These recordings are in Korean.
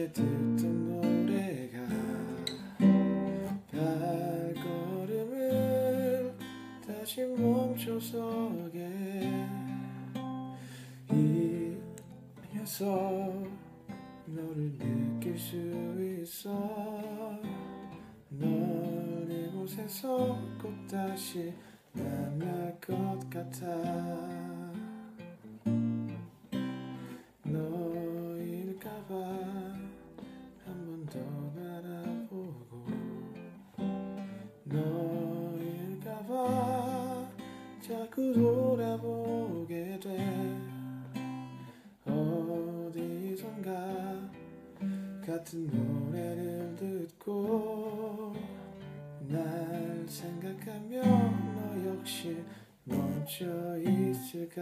함께 듣던 노래가 발걸음을 다시 멈춰서게 이어서 너를 느낄 수 있어. 널 이곳에서 꼭 다시 만날 것 같아. 너일까봐 자꾸 돌아보게 돼. 어디선가 같은 노래를 듣고 날 생각하며 너 역시 멈춰 있을까?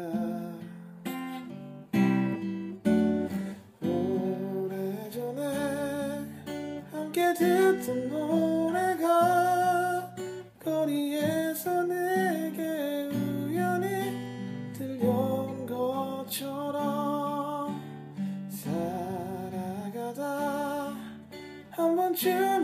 오래전에 함께 듣던 노래 거리에서 내게 우연히 들려온 것처럼 살아가다. 한 번쯤